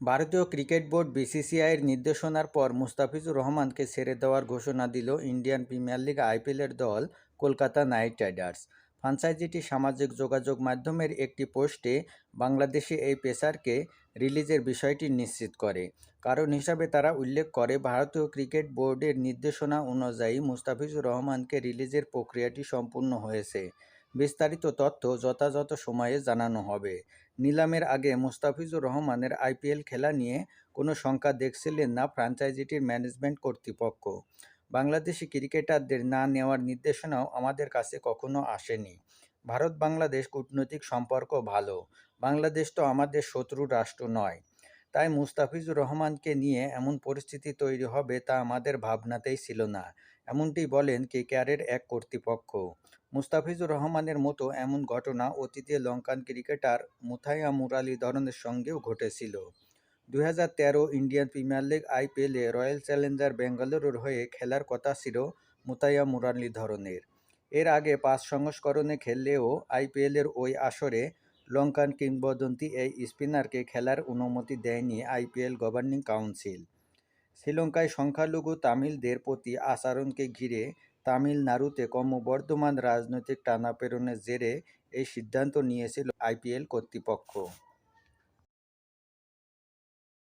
ভারতীয় cricket board বিসিসিআইয়ের নির্দেশনার পর মুস্তাফিজুর রহমানকে ছেড়ে দেওয়ার ঘোষণা দিল ইন্ডিয়ান প্রিমিয়ার লিগ আইপিএলের দল কলকাতা নাইট রাইডার্স। ফ্রাঞ্চাইজিটি সামাজিক যোগাযোগ মাধ্যমের একটি পোস্টে বাংলাদেশে এই পেসারকে রিলিজের বিষয়টি নিশ্চিত করে। কারণ হিসাবে তারা উল্লেখ করে, ভারতীয় ক্রিকেট বোর্ডের নির্দেশনা অনুযায়ী মুস্তাফিজুর রহমানকে রিলিজের প্রক্রিয়াটি সম্পূর্ণ হয়েছে। বিস্তারিত তথ্য যথাযথ সময়ে জানানো হবে। নিলামের আগে মুস্তাফিজুর রহমানের আইপিএল খেলা নিয়ে কোনো শঙ্কা দেখছিলেন না ফ্র্যাঞ্চাইজিটির ম্যানেজমেন্ট কর্তৃপক্ষ। বাংলাদেশি ক্রিকেটারদের না নেওয়ার নির্দেশনাও আমাদের কাছে কখনো আসেনি। ভারত বাংলাদেশ কূটনৈতিক সম্পর্ক ভালো, বাংলাদেশ তো আমাদের শত্রু রাষ্ট্র নয়। তাই মুস্তাফিজুর রহমানকে নিয়ে এমন পরিস্থিতি তৈরি হবে তা আমাদের ভাবনাতেই ছিল না। এমনটি বলেন কেকেআরের এক কর্তৃপক্ষ। মুস্তাফিজুর রহমানের মতো এমন ঘটনা অতীতে লঙ্কান ক্রিকেটার মুথাইয়া মুরালি ধরনের সঙ্গেও ঘটেছিল। দুই হাজার তেরো ইন্ডিয়ান প্রিমিয়ার লিগ আইপিএলে রয়্যাল চ্যালেঞ্জার বেঙ্গালুরুর হয়ে খেলার কথা ছিল মুতাইয়া মুরালি ধরনের। এর আগে পাঁচ সংস্করণে খেললেও আইপিএলের ওই আসরে লঙ্কান কিংবদন্তি এই স্পিনারকে খেলার অনুমতি দেয়নি আইপিএল গভর্নিং কাউন্সিল। শ্রীলঙ্কায় সংখ্যালঘু তামিলদের প্রতি আচরণকে ঘিরে তামিলনাড়ুতে ক্রমবর্ধমান রাজনৈতিক টানাপেরনের জেরে এই সিদ্ধান্ত নিয়েছিল আইপিএল কর্তৃপক্ষ।